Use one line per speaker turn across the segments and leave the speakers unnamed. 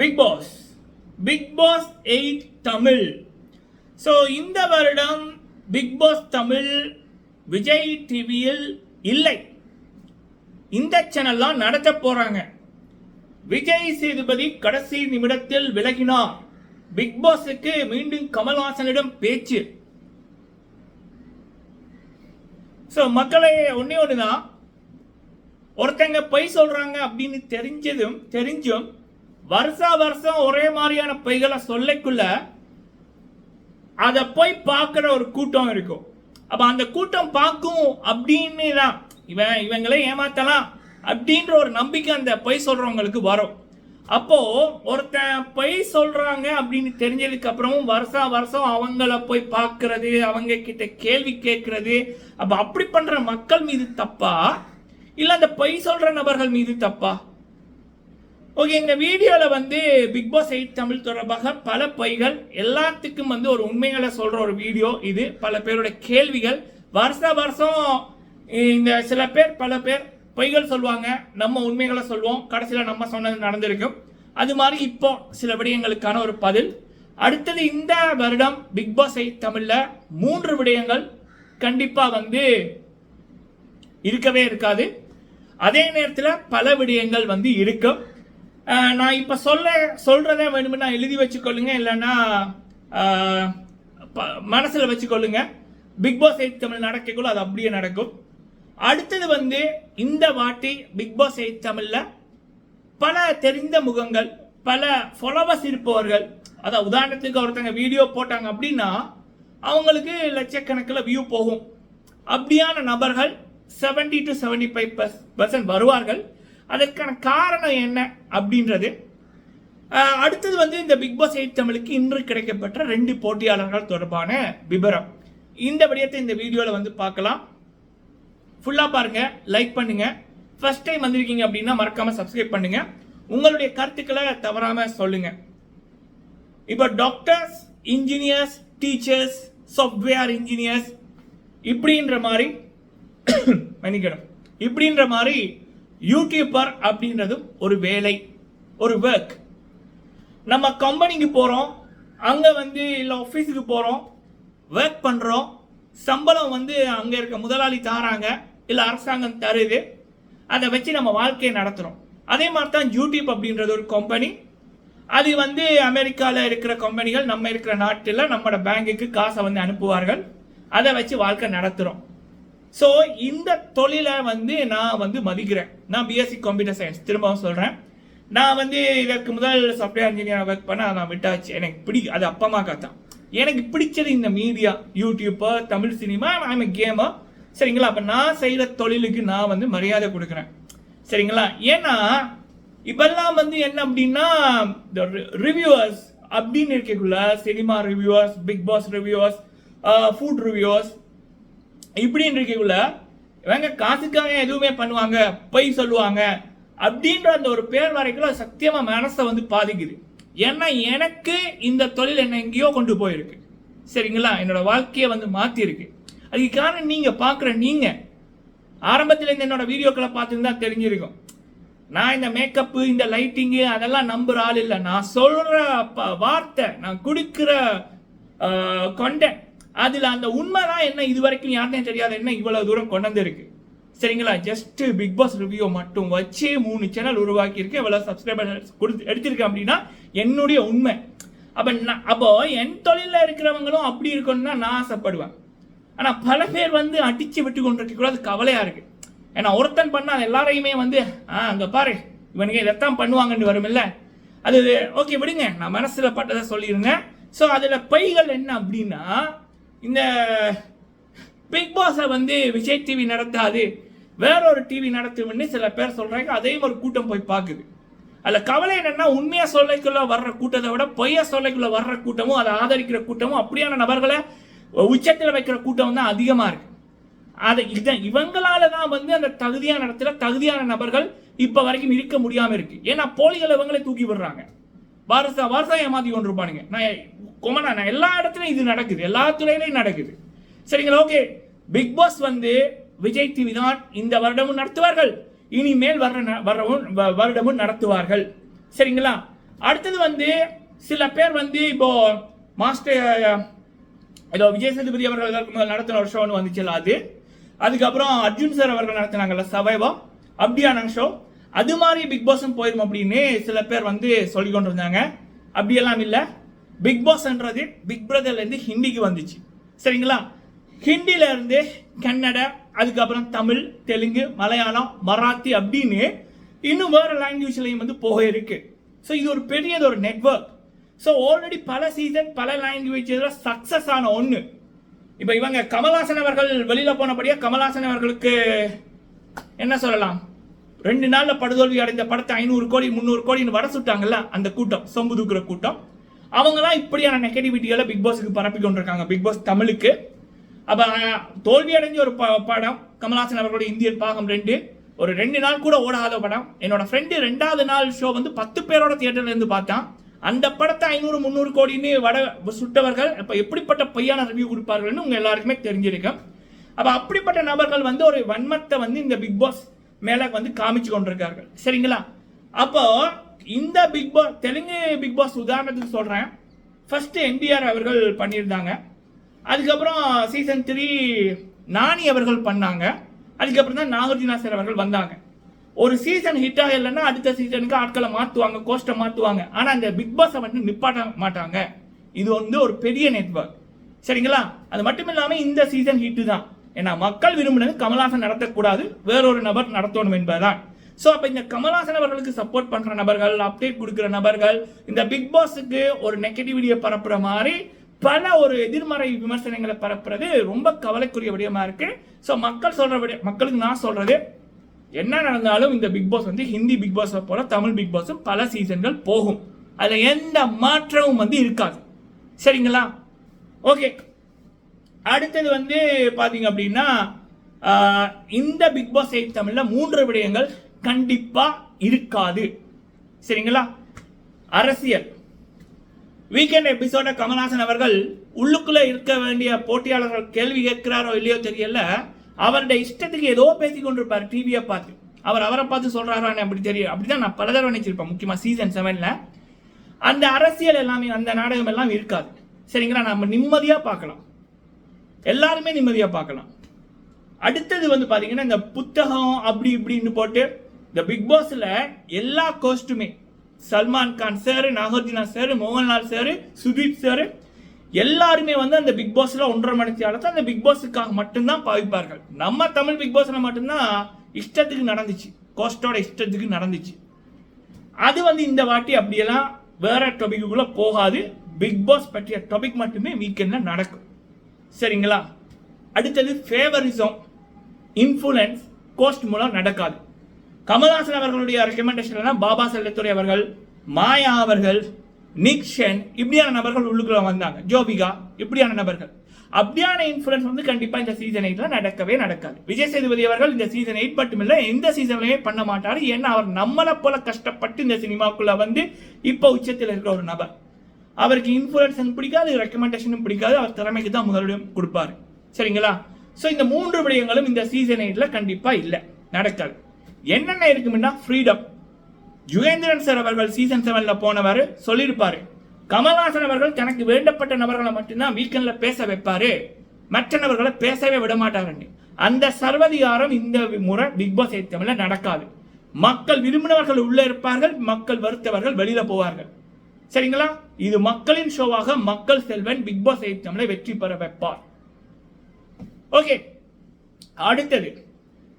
Bigg Boss Bigg Boss eight Tamil so இந்த வருடம் big pass Tamil Vijay டிவியில் இல்லை. இந்த சேனல்லாம் நடத்த போறாங்க. விஜய் சேதுபதி கடைசி நிமிடத்தில் விலகினார். பிக் பாஸுக்கு மீண்டும் கமல்ஹாசனிடம் பேச்சு. ஸோ மக்களே ஒன்னே தான் ஒருத்தங்க பொய் சொல்றாங்க அப்படின்னு தெரிஞ்சதும் தெரிஞ்சும் வருஷா வருஷம் ஒரே மாதிரியான பொய்களை சொல்லக்குள்ள அதை போய் பார்க்குற ஒரு கூட்டம் இருக்கும். அப்போ அந்த கூட்டம் பார்க்கும் அப்படின்னு தான். இவன் இவங்களே ஏமாத்தலாம் அப்படின்ற ஒரு நம்பிக்கை அந்த பொய் சொல்கிறவங்களுக்கு வரும். அப்போது ஒருத்தன் பொய் சொல்கிறாங்க அப்படின்னு தெரிஞ்சதுக்கப்புறமும் வருஷா வருஷம் அவங்கள போய் பார்க்கறது அவங்க கிட்ட கேள்வி கேட்கறது. அப்போ அப்படி பண்ணுற மக்கள் மீது தப்பா? இல்லை அந்த பொய் சொல்கிற நபர்கள் மீது தப்பா? ஓகே இந்த வீடியோவில் வந்து பிக் பாஸ் எயிட் தமிழ் தொடர்பாக பல பொய்கள் எல்லாத்துக்கும் வந்து ஒரு உண்மைகளை சொல்கிற ஒரு வீடியோ இது. பல பேரோட கேள்விகள். வருஷ வருஷம் இந்த சில பேர் பல பேர் பொய்கள் சொல்லுவாங்க. நம்ம உண்மைகளை சொல்லுவோம். கடைசியில் நம்ம சொன்னது நடந்திருக்கும். அது மாதிரி இப்போ சில விடயங்களுக்கான ஒரு பதில். அடுத்தது இந்த வருடம் பிக் பாஸ் எயிட் தமிழில் மூன்று விடயங்கள் கண்டிப்பாக வந்து இருக்கவே இருக்காது. அதே நேரத்தில் பல விடயங்கள் வந்து இருக்கும். நான் இப்போ சொல்ல சொல்கிறத வேணும்னா எழுதி வச்சுக்கொள்ளுங்க இல்லைன்னா மனசில் ப- வச்சுக்கொள்ளுங்க. பிக் பாஸ் எயிட் தமிழ் நடக்கக்குள்ள அது அப்படியே நடக்கும். அடுத்தது வந்து இந்த வாட்டி பிக் பாஸ் எயிட் தமிழில் பல தெரிந்த முகங்கள் பல ஃபாலோவர்ஸ் இருப்பவர்கள் அதான் உதாரணத்துக்கு ஒருத்தங்க வீடியோ போட்டாங்க அப்படின்னா அவங்களுக்கு லட்சக்கணக்கில் வியூ போகும். அப்படியான நபர்கள் 70 டு 75% ஃபைவ் பர்சன்ட் வருவார்கள். அதற்கான காரணம் என்ன அப்படின்றது. அடுத்தது வந்து இந்த பிக் பாஸ் எயிட் தமிழுக்கு இன்று கிடைக்கப்பட்ட ரெண்டு போட்டியாளர்கள் தொடர்பான விபரம். இந்த விடயத்தை இந்த வீடியோவில் வந்து பார்க்கலாம். ஃபுல்லாக பாருங்கள் லைக் பண்ணுங்கள் ஃபஸ்ட் டைம் வந்திருக்கீங்க அப்படின்னா மறக்காமல் சப்ஸ்கிரைப் பண்ணுங்கள் உங்களுடைய கருத்துக்களை தவறாமல் சொல்லுங்கள் இப்போ doctors engineers teachers software engineers இப்படின்ற மாதிரி மன்னிக்கணும். இப்படின்ற மாதிரி யூடியூபர் அப்படின்றதும் ஒரு வேலை ஒரு ஒர்க் நம்ம கம்பெனிக்கு போகிறோம் அங்கே வந்து இல்லை ஆஃபீஸுக்கு போகிறோம் ஒர்க் பண்ணுறோம் சம்பளம் வந்து அங்கே இருக்க முதலாளி தாராங்க இல்லை அரசாங்கம் தருது அதை வச்சு நம்ம வாழ்க்கையை நடத்துகிறோம் அதே மாதிரி தான் யூடியூப் அப்படின்றது ஒரு கம்பெனி அது வந்து அமெரிக்காவில் இருக்கிற கம்பெனிகள் நம்ம இருக்கிற நாட்டில் நம்மளோட பேங்குக்கு காசை வந்து அனுப்புவார்கள். அதை வச்சு வாழ்க்கை நடத்துகிறோம் ஸோ இந்த தொழிலை வந்து நான் வந்து மதிக்கிறேன். நான் பிஎஸ்சி கம்ப்யூட்டர் சயின்ஸ் திரும்பவும் சொல்கிறேன் நான் வந்து இதற்கு முதல் சாஃப்ட்வேர் இன்ஜினியர் ஒர்க் பண்ண நான் விட்டாச்சு. எனக்கு பிடி அது அப்பா அம்மா தான். எனக்கு பிடிச்சது இந்த மீடியா யூடியூப்போ தமிழ் சினிமா நான் கேமோ சரிங்களா? அப்போ நான் செய்கிற தொழிலுக்கு நான் வந்து மரியாதை கொடுக்குறேன். சரிங்களா? ஏன்னா இப்பெல்லாம் வந்து என்ன அப்படின்னா இந்த ரிவ்யூவர்ஸ் அப்படின்னு இருக்கக்குள்ள cinema reviewers Bigg Boss reviewers food reviewers இப்படி இருக்கக்குள்ள இவங்க காசுக்காக எதுவுமே பண்ணுவாங்க பொய் சொல்லுவாங்க அப்படின்ற அந்த ஒரு பேர் வரைக்கும் சத்தியமாக மனசை வந்து பாதிக்குது. ஏன்னா எனக்கு இந்த தொழில் என்னை எங்கேயோ கொண்டு போயிருக்கு. சரிங்களா? என்னோட வாழ்க்கையை வந்து மாற்றிருக்கு அதுக்கான அதுக்கு காரணம் நீங்கள் ஆரம்பத்தில் இந்த ஆரம்பத்துல என்னோட வீடியோக்களை பார்த்துருந்தா தெரிஞ்சிருக்கும். நான் இந்த மேக்கப்பு இந்த லைட்டிங்கு அதெல்லாம் நம்புகிற ஆள் இல்லை. நான் சொல்கிற ப- வார்த்தை நான் கொடுக்குற கொண்டேன் அதில் அந்த உண்மைதான் என்ன இது வரைக்கும் யாருனே தெரியாத என்ன இவ்வளவு தூரம் கொண்டு சரிங்களா? ஜஸ்ட் பிக் பாஸ் ரிவ்யூ மட்டும் வச்சு மூணு சேனல் உருவாக்கியிருக்கு. இவ்வளோ சப்ஸ்ஸ்கிரைபர் கொடுத்து எடுத்திருக்கேன் அப்படின்னா என்னுடைய உண்மை. அப்போ நான் அப்போ என் தொழிலில் இருக்கிறவங்களும் அப்படி இருக்கணும்னா நான் ஆசைப்படுவேன். ஆனால் பல பேர் வந்து அடித்து விட்டு கொண்டிருக்க கூட அது கவலையாக இருக்குது ஏன்னா ஒருத்தன் பண்ணால் அது எல்லாரையுமே வந்து ஆ அங்கே பாரு இவனுங்க இதைத்தான் பண்ணுவாங்கன்னு வரும்ல அது ஓகே விடுங்க நான் மனசில் பட்டதை சொல்லியிருந்தேன் ஸோ அதில் பைகள் என்ன அப்படின்னா இந்த பிக் பாஸை வந்து விஜய் டிவி நடத்தாது. வேற ஒரு டிவி நடத்தும்னு சில பேர் சொல்றாங்க. அதையும் ஒரு கூட்டம் போய் பார்க்குது. அதில் கவலை என்னென்னா உண்மையாக சொல்லைக்குள்ள வர்ற கூட்டத்தை விட பொய்யா சொல்லைக்குள்ள வர்ற கூட்டமும் அதை ஆதரிக்கிற கூட்டமும் அப்படியான நபர்களை உச்சத்தில் வைக்கிற கூட்டம் தான் அதிகமாக இருக்கு. அதை இதை இவங்களால தான் வந்து அந்த தகுதியான இடத்துல தகுதியான நபர்கள் இப்போ வரைக்கும் இருக்க முடியாமல் இருக்கு. ஏன்னா போலிகள் இவங்களே தூக்கி விடுறாங்க. வருஷம் வருஷம் ஏமாத்தி கொண்டிருப்பானுங்க. நான் கொமனா எல்லா இடத்துலையும் இது நடக்குது. எல்லா துறையிலையும் நடக்குது. சரிங்களா? ஓகே. பிக் பாஸ் வந்து விஜய் டிவி தான் இந்த வருடமும் நடத்துவார்கள். இனிமேல் வர்ற ந- வரவும் வ- வருடமும் நடத்துவார்கள். சரிங்களா? அடுத்தது வந்து சில பேர் வந்து இப்போ மாஸ்டர் ஏதோ விஜய் சேதுபதி அவர்கள் நடத்தின ஒரு ஷோ ஒன்று வந்துச்சுல்ல அது. அதுக்கப்புறம் அர்ஜுன் சார் அவர்கள் நடத்தினாங்கல்ல சவைவா அப்படியான ஷோ அது மாதிரி பிக் பாஸும் போயிடும் அப்படின்னு சில பேர் வந்து சொல்லி கொண்டு இருந்தாங்க அப்படியெல்லாம் இல்லை. பிக் பாஸ்ன்றது பிக் பிரதர்லேருந்து ஹிந்திக்கு வந்துச்சு. சரிங்களா? ஹிந்திலேருந்து கன்னட அதுக்கப்புறம் தமிழ் தெலுங்கு மலையாளம் மராத்தி அப்படின்னு இன்னும் வேறு லாங்குவேஜ்லையும் வந்து போக இருக்குது ஸோ இது ஒரு பெரியது ஒரு நெட்வொர்க் ஸோ ஆல்ரெடி பல சீசன் பல லாங்குவேஜில் சக்ஸஸ் ஆன ஒன்று இப்போ இவங்க கமல்ஹாசன் அவர்கள் வெளியில் போனபடியாக கமல்ஹாசன் அவர்களுக்கு என்ன சொல்லலாம்? ரெண்டு நாளில் படுதோல்வி அடைந்த படத்தை ஐநூறு கோடி முந்நூறு கோடின்னு வர சுட்டாங்கல்ல அந்த கூட்டம் சொம்பு தூக்குற கூட்டம். அவங்க தான் இப்படியான நெகட்டிவிட்டியெல்லாம் பிக் பாஸுக்கு பரப்பி கொண்டிருக்காங்க. பிக் பாஸ் தமிழுக்கு. அப்போ தோல்வி அடைஞ்ச ஒரு ப- படம் கமல்ஹாசன் அவர்களுடைய இந்தியன் பாகம் ரெண்டு. ஒரு ரெண்டு நாள் கூட ஓடாத படம். என்னோட ஃப்ரெண்டு ரெண்டாவது நாள் ஷோ வந்து பத்து பேரோட தியேட்டர்ல இருந்து பார்த்தான். அந்த படத்தை ஐநூறு முந்நூறு கோடின்னு வட சுட்டவர்கள் இப்போ எப்படிப்பட்ட பொய்யான ரிவ்யூ கொடுப்பார்கள்னு உங்க எல்லாருக்குமே தெரிஞ்சிருக்கும். அப்போ அப்படிப்பட்ட நபர்கள் வந்து ஒரு வன்மத்தை வந்து இந்த பிக் பாஸ் மேல வந்து காமிச்சு கொண்டிருக்கார்கள். சரிங்களா? அப்போ இந்த Bigg Boss Telugu Bigg Boss உதாரணத்துக்கு சொல்கிறேன் ஃபஸ்ட்டு என்டிஆர் அவர்கள் பண்ணியிருந்தாங்க. அதுக்கப்புறம் சீசன் த்ரீ நாணி அவர்கள் பண்ணாங்க. அதுக்கப்புறம் தான் நாகார்ஜுனா சார் அவர்கள் வந்தாங்க. ஒரு சீசன் ஹிட் ஆகலைன்னா அடுத்த சீசனுக்கு ஆட்களை மாற்றுவாங்க கோஸ்ட்டை மாற்றுவாங்க ஆனால் அந்த பிக் பாஸை வந்து நிப்பாட்ட மாட்டாங்க. இது வந்து ஒரு பெரிய நெட்வொர்க் சரிங்களா? அது மட்டும் இல்லாமல் இந்த சீசன் ஹிட்டு தான். ஏன்னா மக்கள் விரும்பினது கமல்ஹாசன் நடத்தக்கூடாது. வேறொரு நபர் நடத்தணும் என்பதுதான். ஸோ அப்போ இந்த கமல்ஹாசன் அவர்களுக்கு சப்போர்ட் பண்ணுற நபர்கள் அப்டேட் கொடுக்குற நபர்கள் இந்த பிக் பாஸுக்கு ஒரு நெகட்டிவிட்டியை பரப்புற மாதிரி பல ஒரு எதிர்மறை விமர்சனங்களை பரப்புறது ரொம்ப கவலைக்குரிய விடயமா இருக்கு. ஸோ மக்கள் சொல்ற விட மக்களுக்கு நான் சொல்றது என்ன நடந்தாலும் இந்த பிக் பாஸ் வந்து ஹிந்தி பிக் பாஸை போல தமிழ் பிக் பாஸும் பல சீசன்கள் போகும். அதில் எந்த மாற்றமும் வந்து இருக்காது. சரிங்களா? ஓகே அடுத்தது வந்து பார்த்தீங்க அப்படின்னா இந்த பிக் பாஸ் எயிட் தமிழில் மூன்று விடயங்கள் கண்டிப்பா இருக்காது. சரிங்களா? அரசியல். வீக்கெண்ட் எபிசோட கமல்ஹாசன் அவர்கள் உள்ளுக்குள்ள இருக்க வேண்டிய போட்டியாளர்கள் கேள்வி கேட்கிறாரோ இல்லையோ தெரியல. அவருடைய இஷ்டத்துக்கு ஏதோ பேசி கொண்டிருப்பார் டிவியை பார்த்து. அவர் அவரை பார்த்து சொல்றாரான்னு அப்படி தெரியும் அப்படிதான் நான் பல தடவை நினைச்சிருப்பேன் முக்கியமா சீசன் செவன்ல அந்த அரசியல் எல்லாமே அந்த நாடகம் எல்லாம் இருக்காது. சரிங்களா? நம்ம நிம்மதியா பார்க்கலாம். எல்லாருமே நிம்மதியா பார்க்கலாம். அடுத்தது வந்து பாத்தீங்கன்னா இந்த புத்தகம் அப்படி இப்படின்னு போட்டு இந்த பிக் பாஸ்ல எல்லா கோஸ்ட்டுமே Salman Khan sir Nagarjuna sir Mohanlal sir Sudeep sir எல்லாருமே வந்து அந்த பிக் பாஸ்ல ஒன்றரை மணி நேரத்தை அந்த பிக் பாஸுக்காக மட்டும்தான் பாவிப்பார்கள். நம்ம தமிழ் பிக் பாஸ்ல மட்டும்தான் இஷ்டத்துக்கு நடந்துச்சு. கோஸ்டோட இஷ்டத்துக்கு நடந்துச்சு. அது வந்து இந்த வாட்டி அப்படியெல்லாம் வேற டாபிக்குள்ள போகாது. பிக் பாஸ் பற்றிய டாபிக் மட்டுமே வீக்கெண்ட்ல நடக்கும். சரிங்களா? அடுத்தது ஃபேவரிசம் இன்ஃபுளுன்ஸ் கோஸ்ட் மூலம் நடக்காது. கமல்ஹாசன் அவர்களுடைய ரெக்கமெண்டேஷன் பாபா செல்லத்துறை அவர்கள் மாயா அவர்கள் நிக்ஷன் இப்படியான நபர்கள் உள்ளுக்குள்ள வந்தாங்க. ஜோபிகா இப்படியான நபர்கள். அப்படியான இன்ஃப்ளூயன்ஸ் வந்து கண்டிப்பா இந்த சீசன் எயிட்ல நடக்கவே நடக்காது. விஜய் சேதுபதி அவர்கள் இந்த சீசன் எயிட் மட்டுமில்லை எந்த சீசன்லயுமே பண்ண மாட்டாரு. ஏன்னா அவர் நம்மளை போல கஷ்டப்பட்டு இந்த சினிமாக்குள்ள வந்து இப்ப உச்சத்தில் இருக்கிற ஒரு நபர். அவருக்கு இன்ஃப்ளூயன்ஸ் பிடிக்காது ரெக்கமெண்டேஷனும் பிடிக்காது. அவர் திறமைக்கு தான் முதலிடம் கொடுப்பாரு. சரிங்களா? ஸோ இந்த மூன்று விடயங்களும் இந்த சீசன் எயிட்ல கண்டிப்பா இல்லை. நடக்காது. என்னென்ன இருக்குமுன்னா ஃப்ரீடம் யுகேந்திரன் சார் அவர்கள் சீசன் செவனில் போனவர் சொல்லியிருப்பார். கமல்ஹாசன் அவர்கள் தனக்கு வேண்டப்பட்ட நபர்களை மட்டும்தான் வீக்கெண்டில் பேச வைப்பார். மற்ற நபர்களை பேசவே விட மாட்டாருன்னு. அந்த சர்வதிகாரம் இந்த முறை பிக் பாஸ் தமிழில் நடக்காது. மக்கள் விரும்பினவர்கள் உள்ளே இருப்பார்கள் மக்கள் வருத்தவர்கள் வெளியில் போவார்கள். சரிங்களா? இது மக்களின் ஷோவாக மக்கள் செல்வன் பிக் பாஸ் தமிழை வெற்றி பெற வைப்பார். ஓகே அடுத்தது.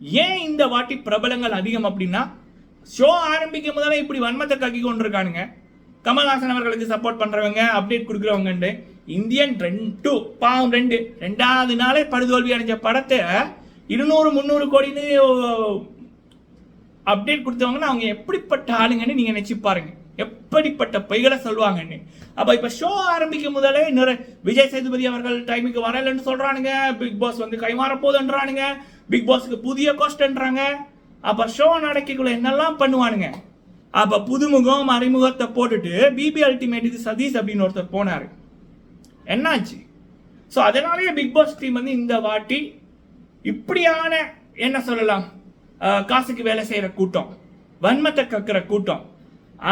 ஏன் இந்த வாட்டி பிரபலங்கள் அதிகம் அப்படின்னா ஷோ ஆரம்பிக்கும் போதே இப்படி வன்மத்தை கக்கி கொண்டிருக்கானுங்க. கமல்ஹாசன் அவர்களுக்கு சப்போர்ட் பண்றவங்க அப்டேட் கொடுக்குறவங்க இந்தியன் ரெண்டு பாவம் ரெண்டு. ரெண்டாவது நாளே படுதோல்வி அடைஞ்ச படத்தை இருநூறு முந்நூறு கோடின்னு அப்டேட் கொடுத்தவங்கன்னா அவங்க எப்படிப்பட்ட ஆளுங்கன்னு நீங்க நினைச்சு பாருங்க. எப்படிப்பட்ட பொய்களை சொல்லுவாங்கன்னு. அப்ப இப்ப ஷோ ஆரம்பிக்கும் முதலே இன்னொரு விஜய் சேதுபதி அவர்கள் டைமுக்கு வரலன்னு சொல்றானுங்க. பிக் பாஸ் வந்து கைமாற போதுன்றானுங்க பிக் பாஸுக்கு புதிய கோஸ்ட்ன்றாங்க அப்போ ஷோ நடக்கக்குள்ள என்னெல்லாம் பண்ணுவானுங்க? அப்போ புதுமுகம் அறிமுகத்தை போட்டுட்டு பிபி அல்டிமேட்டுக்கு சதீஷ் அப்படின்னு ஒருத்தர் போனாரு. என்னாச்சு? ஸோ அதனாலேயே பிக் பாஸ் டீம் வந்து இந்த வாட்டி இப்படியான என்ன சொல்லலாம் காசுக்கு வேலை செய்கிற கூட்டம் வன்மத்தை கக்கிற கூட்டம்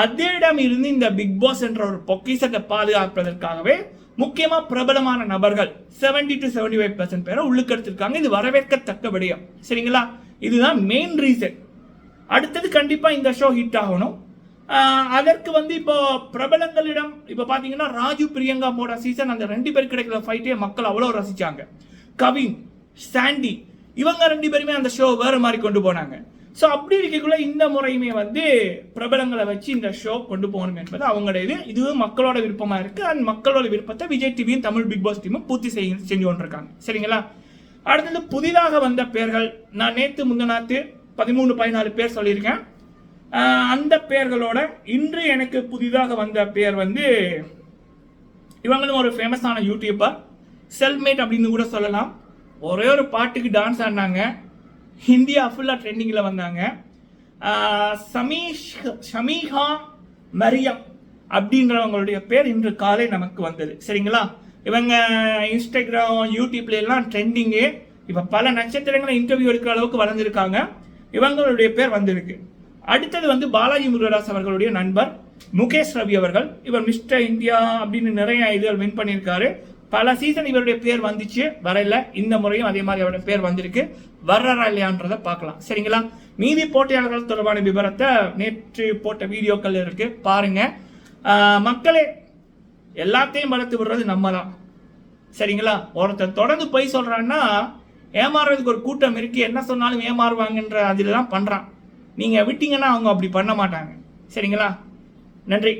அதிடம் இருந்து இந்த பிக் பாஸ் என்ற ஒரு பொக்கிஷத்தை பாதுகாப்பதற்காகவே முக்கியமா பிரபலமான நபர்கள் 70 டு 75% ஃபைவ் பர்சன்ட் பேரை உள்ளுக்கெடுத்திருக்காங்க. இது வரவேற்கத்தக்க விடயம். சரிங்களா? இதுதான் மெயின் ரீசன் அடுத்தது கண்டிப்பா இந்த ஷோ ஹிட் ஆகணும். அதற்கு வந்து இப்போ பிரபலங்களிடம் இப்போ பார்த்தீங்கன்னா ராஜு பிரியங்கா போட சீசன் அந்த ரெண்டு பேர் கிடைக்கிற ஃபைட்டே மக்கள் அவ்வளோ ரசிச்சாங்க. கவின் சாண்டி இவங்க ரெண்டு பேருமே அந்த ஷோ வேறு மாதிரி கொண்டு போனாங்க. ஸோ அப்படி இருக்கக்குள்ள இந்த முறையுமே வந்து பிரபலங்களை வச்சு இந்த ஷோ கொண்டு போகணும் என்பது அவங்களோட இது இதுவும் மக்களோட விருப்பமாக இருக்குது அண்ட் மக்களோட விருப்பத்தை விஜய் டிவியும் தமிழ் பிக் பாஸ் டீமும் பூர்த்தி செய்ய செஞ்சு கொண்டிருக்காங்க. சரிங்களா? அடுத்தது புதிதாக வந்த பேர்கள் நான் நேற்று முந்தநாத்து பதிமூணு பதினாலு பேர் சொல்லியிருக்கேன். அந்த பேர்களோட இன்று எனக்கு புதிதாக வந்த பேர் வந்து இவங்களும் ஒரு ஃபேமஸான யூடியூபர் செல்மேட் அப்படின்னு கூட சொல்லலாம். ஒரே ஒரு பாட்டுக்கு டான்ஸ் ஆடினாங்க. இந்தியா ஃபுல்லாக ட்ரெண்டிங்கில் வந்தாங்க. சமீஷ் ஷமீஹா மரியம் அப்படின்றவங்களுடைய பேர் இன்று காலை நமக்கு வந்தது. சரிங்களா? இவங்க இன்ஸ்டாகிராம் யூடியூப்ல எல்லாம் ட்ரெண்டிங்கு இப்போ பல நட்சத்திரங்களை இன்டர்வியூ எடுக்கிற அளவுக்கு வளர்ந்துருக்காங்க. இவங்களுடைய பேர் வந்திருக்கு. அடுத்தது வந்து பாலாஜி முருகதாஸ் அவர்களுடைய நண்பர் முகேஷ் ரவி அவர்கள். இவர் மிஸ்டர் இந்தியா அப்படின்னு நிறைய இதுகள் வின் பண்ணியிருக்காரு. பல சீசன் இவருடைய பேர் வந்துச்சு வரல. இந்த முறையும் அதே மாதிரி அவருடைய பேர் வந்திருக்கு. வர்றாரா இல்லையான்றதை பார்க்கலாம். சரிங்களா? மீதி போட்டியாளர்கள் தொடர்பான விவரத்தை நேற்று போட்ட வீடியோக்கள் இருக்கு. பாருங்க. மக்களே எல்லாத்தையும் வளர்த்து விடுறது நம்ம தான் சரிங்களா? ஒருத்தர் தொடர்ந்து பொய் சொல்கிறான்னா ஏமாறுறதுக்கு ஒரு கூட்டம் இருக்கு. என்ன சொன்னாலும் ஏமாறுவாங்கன்ற அதில் தான் பண்ணுறான் நீங்கள் விட்டீங்கன்னா அவங்க அப்படி பண்ண மாட்டாங்க. சரிங்களா? நன்றி.